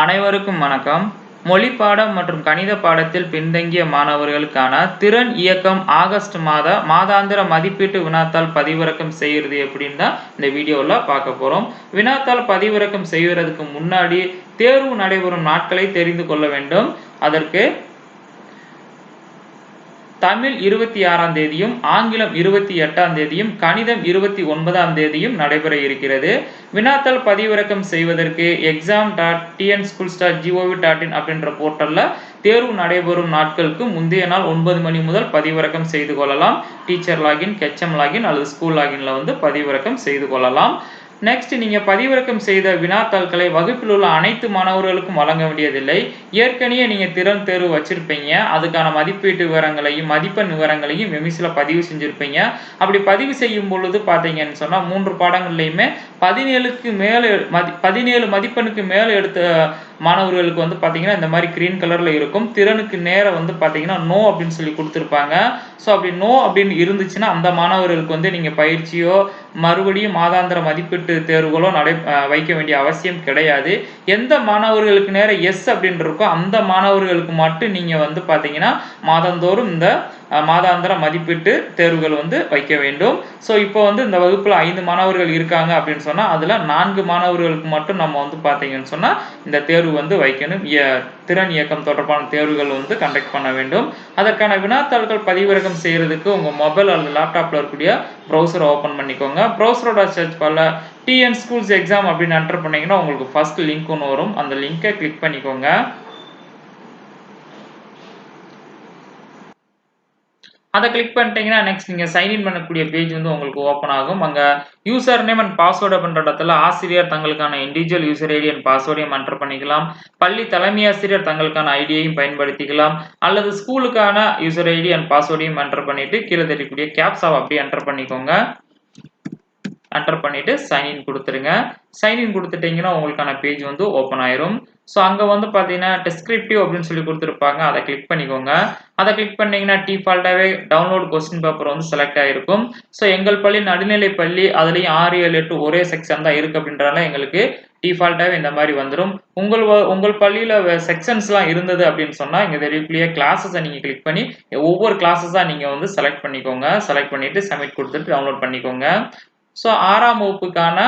அனைவருக்கும் வணக்கம். மொழி பாடம் மற்றும் கணித பாடத்தில் பின்தங்கிய மாணவர்களுக்கான திறன் இயக்கம் ஆகஸ்ட் மாத மாதாந்திர மதிப்பீட்டு வினாத்தாள் பதிவிறக்கம் செய்கிறது எப்படின்னு தான் இந்த வீடியோவில் பார்க்க போகிறோம் வினாத்தாள் பதிவிறக்கம் செய்வதற்கு முன்னாடி தேர்வு நடைபெறும் நாட்களை தெரிந்து கொள்ள வேண்டும். அதற்கு தமிழ் இருபத்தி ஆறாம் தேதியும் ஆங்கிலம் இருபத்தி எட்டாம் தேதியும் கணிதம் இருபத்தி ஒன்பதாம் தேதியும் நடைபெற இருக்கிறது. வினாத்தாள் பதிவிறக்கம் செய்வதற்கு exam dot TN schools dot G O V dot in அப்படின்ற போர்ட்டலில் தேர்வு நடைபெறும் நாட்களுக்கு முந்தைய நாள் ஒன்பது மணி முதல் பதிவிறக்கம் செய்து கொள்ளலாம். டீச்சர் லாகின் கெச்எம் லாகின் அல்லது ஸ்கூல் லாகின்ல வந்து பதிவிறக்கம் செய்து கொள்ளலாம். நெக்ஸ்ட் நீங்க பதிவிறக்கம் செய்த வினாத்தாள்களை வகுப்பில் உள்ள அனைத்து மாணவர்களுக்கும் வழங்க வேண்டியதில்லை. ஏற்கனவே நீங்க திறன் தேர்வு வச்சிருப்பீங்க. அதுக்கான மதிப்பீட்டு விவரங்களையும் மதிப்பெண் விவரங்களையும் எமிசில பதிவு செஞ்சிருப்பீங்க. அப்படி பதிவு செய்யும் பொழுது பாத்தீங்கன்னு சொன்னா மூன்று பாடங்கள்லையுமே பதினேழுக்கு மேலே மதி பதினேழு மதிப்பெண்ணுக்கு மேலே எடுத்த மாணவர்களுக்கு வந்து பார்த்தீங்கன்னா இந்த மாதிரி கிரீன் கலரில் இருக்கும். திறனுக்கு நேராக வந்து பார்த்தீங்கன்னா நோ அப்படின்னு சொல்லி கொடுத்துருப்பாங்க. ஸோ அப்படி நோ அப்படின்னு இருந்துச்சுன்னா அந்த மாணவர்களுக்கு வந்து நீங்கள் பயிற்சியோ மறுபடியும் மாதாந்திர மதிப்பீட்டு தேர்வுகளோ நடை வைக்க வேண்டிய அவசியம் கிடையாது. எந்த மாணவர்களுக்கு நேரம் எஸ் அப்படின்னு இருக்கோ அந்த மாணவர்களுக்கு மட்டும் நீங்கள் வந்து பார்த்தீங்கன்னா மாதந்தோறும் இந்த மாதாந்திர மதிப்பீட்டு தேர்வுகள் வந்து வைக்க வேண்டும். ஸோ இப்போ வந்து இந்த வகுப்பில் ஐந்து மாணவர்கள் இருக்காங்க அப்படின்னு சொன்னால் அதில் நான்கு மாணவர்களுக்கு மட்டும் நம்ம வந்து பார்த்தீங்கன்னு சொன்னால் இந்த தேர்வு வந்து வைக்கணும். திறன் இயக்கம் தொடர்பான தேர்வுகள் வந்து கண்டக்ட் பண்ண வேண்டும். அதற்கான வினாத்தாள்கள் பதிவிறக்கம் செய்யறதுக்கு உங்கள் மொபைல் அல்லது லேப்டாப்பில் இருக்கக்கூடிய ப்ரௌசரை ஓப்பன் பண்ணிக்கோங்க. ப்ரௌசரோட சர்ச் பண்ணல டிஎன் ஸ்கூல்ஸ் எக்ஸாம் அப்படின்னு என்டர் பண்ணிங்கன்னா உங்களுக்கு ஃபர்ஸ்ட் லிங்க் ஒன்று வரும். அந்த லிங்கை கிளிக் பண்ணிக்கோங்க. அதை கிளிக் பண்ணிட்டீங்கன்னா நெக்ஸ்ட் நீங்கள் சைன்இன் பண்ணக்கூடிய பேஜ் வந்து உங்களுக்கு ஓப்பன் ஆகும். அங்கே யூசர் நேம் அண்ட் பாஸ்வேர்டு அப்படின்ற இடத்துல ஆசிரியர் தங்களுக்கான இண்டிவிஜுவல் யூசர் ஐடி அண்ட் பாஸ்வேர்டையும் என்டர் பண்ணிக்கலாம். பள்ளி தலைமை ஆசிரியர் தங்களுக்கான ஐடியையும் பயன்படுத்திக்கலாம். அல்லது ஸ்கூலுக்கான யூசர் ஐடி அண்ட் பாஸ்வேர்டையும் என்டர் பண்ணிட்டு கீழே தெரியக்கூடிய கேப்ஸாவை அப்படியே என்டர் பண்ணிக்கோங்க. என்டர் பண்ணிட்டு சைன்இன் கொடுத்துருங்க. சைன்இன் கொடுத்துட்டீங்கன்னா உங்களுக்கான பேஜ் வந்து ஓப்பன் ஆயிரும். ஸோ அங்கே வந்து பார்த்தீங்கன்னா டிஸ்கிரிப்டிவ் அப்படின்னு சொல்லி கொடுத்துருப்பாங்க. அதை கிளிக் பண்ணிக்கோங்க. அதை கிளிக் பண்ணிங்கன்னா டிஃபால்ட்டாகவே டவுன்லோட் கொஸ்டின் பேப்பர் வந்து செலக்ட் ஆகிருக்கும் ஸோ எங்கள் பள்ளி நடுநிலை பள்ளி அதுலேயும் ஆறு ஏழு எட்டு ஒரே செக்ஷன் தான் இருக்குது அப்படின்றனால எங்களுக்கு டிஃபால்ட்டாகவே இந்த மாதிரி வந்துடும் உங்கள் உங்கள் பள்ளியில் செக்ஷன்ஸ்லாம் இருந்தது அப்படின்னு சொன்னால் இங்கே தெரியக்குள்ளேயே கிளாஸஸை நீங்கள் கிளிக் பண்ணி ஒவ்வொரு கிளாஸஸாக நீங்கள் வந்து செலக்ட் பண்ணிக்கோங்க. செலக்ட் பண்ணிவிட்டு சப்மிட் கொடுத்துட்டு டவுன்லோட் பண்ணிக்கோங்க. ஸோ ஆறாம் வகுப்புக்கான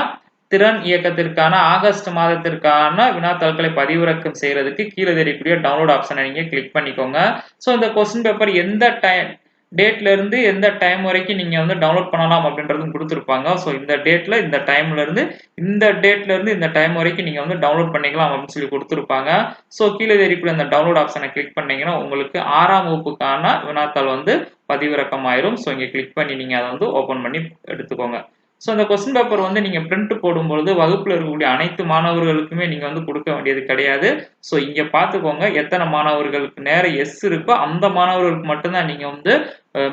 திறன் இயக்கத்திற்கான ஆகஸ்ட் மாதத்திற்கான வினாத்தாள்களை பதிவிறக்கம் செய்யறதுக்கு கீழே தெரியக்கூடிய டவுன்லோட் ஆப்ஷனை நீங்கள் கிளிக் பண்ணிக்கோங்க. ஸோ இந்த கொஸ்டின் பேப்பர் எந்த டைம் டேட்லேருந்து எந்த டைம் வரைக்கும் நீங்கள் வந்து டவுன்லோட் பண்ணலாம் அப்படின்றதும் கொடுத்துருப்பாங்க. ஸோ இந்த டேட்டில் இந்த டைம்லேருந்து இந்த டேட்லேருந்து இந்த டைம் வரைக்கும் நீங்கள் வந்து டவுன்லோட் பண்ணிக்கலாம் அப்படின்னு சொல்லி கொடுத்துருப்பாங்க. ஸோ கீழே தெரியக்கூடிய அந்த டவுன்லோட் ஆப்ஷனை கிளிக் பண்ணீங்கன்னா உங்களுக்கு ஆறாம் வகுப்புக்கான வினாத்தாள் வந்து பதிவிறக்கம் ஆயிரும் ஸோ இங்கே கிளிக் பண்ணி நீங்கள் அதை வந்து ஓப்பன் பண்ணி எடுத்துக்கோங்க. ஸோ அந்த கொஸ்டின் பேப்பர் வந்து நீங்கள் பிரிண்ட் போடும்பொழுது வகுப்பில் இருக்கக்கூடிய அனைத்து மாணவர்களுக்குமே நீங்கள் வந்து கொடுக்க வேண்டியது கிடையாது. ஸோ இங்கே பார்த்துக்கோங்க. எத்தனை மாணவர்களுக்கு நேரம் எஸ் இருக்கோ அந்த மாணவர்களுக்கு மட்டும்தான் நீங்கள் வந்து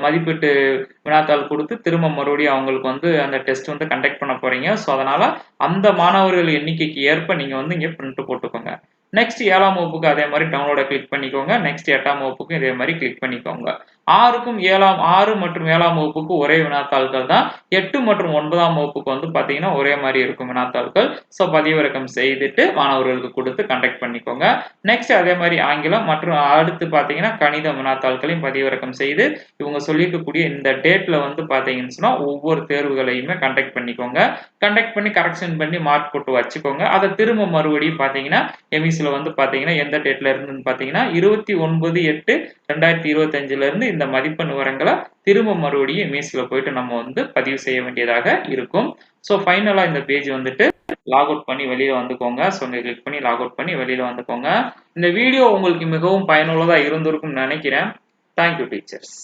மதிப்பீட்டு வினாத்தாள் கொடுத்து திரும்ப மறுபடியும் அவங்களுக்கு வந்து அந்த டெஸ்ட் வந்து கண்டக்ட் பண்ண போகிறீங்க ஸோ அதனால் அந்த மாணவர்கள் எண்ணிக்கைக்கு ஏற்ப நீங்கள் வந்து இங்கே பிரிண்ட் போட்டுக்கோங்க. நெக்ஸ்ட் ஏழாம் வகுப்புக்கு அதே மாதிரி டவுன்லோட கிளிக் பண்ணிக்கோங்க. நெக்ஸ்ட் எட்டாம் வகுப்புக்கும் இதே மாதிரி கிளிக் பண்ணிக்கோங்க. ஆறுக்கும் ஏழாம் ஆறு மற்றும் ஏழாம் வகுப்புக்கு ஒரே வினாத்தாள்கள் தான். எட்டு மற்றும் ஒன்பதாம் வகுப்புக்கு வந்து பார்த்தீங்கன்னா ஒரே மாதிரி இருக்கும் வினாத்தாள்கள். ஸோ பதிவிறக்கம் செய்துட்டு மாணவர்களுக்கு கொடுத்து கண்டக்ட் பண்ணிக்கோங்க. நெக்ஸ்ட் அதே மாதிரி ஆங்கிலம் மற்றும் அடுத்து பார்த்தீங்கன்னா கணித வினாத்தாள்களையும் பதிவிறக்கம் செய்து இவங்க சொல்லியிருக்கக்கூடிய இந்த டேட்ல வந்து பார்த்தீங்கன்னு சொன்னால் ஒவ்வொரு தேர்வுகளையுமே கண்டக்ட் பண்ணிக்கோங்க. கண்டக்ட் பண்ணி கரெக்ஷன் பண்ணி மார்க் போட்டு வச்சுக்கோங்க. அதை திரும்ப மறுபடியும் பார்த்தீங்கன்னா எமிஸில் வந்து பார்த்தீங்கன்னா எந்த டேட்ல இருந்துன்னு பார்த்தீங்கன்னா இருபத்தி ஒன்பது எட்டு ரெண்டாயிரத்தி இருபத்தஞ்சுல இருந்து இந்த மதிப்பெண் விவரங்களை திரும்ப மறுபடியும் மீஸில் போயிட்டு நம்ம வந்து பதிவு செய்ய வேண்டியதாக இருக்கும். ஸோ ஃபைனலாக இந்த பேஜ் வந்துட்டு லாக் அவுட் பண்ணி வெளியில வந்துக்கோங்க. ஸோ இங்கே கிளிக் பண்ணி லாக் அவுட் பண்ணி வெளியில வந்துக்கோங்க. இந்த வீடியோ உங்களுக்கு மிகவும் பயனுள்ளதாக இருந்திருக்கும்னு நினைக்கிறேன். Thank you teachers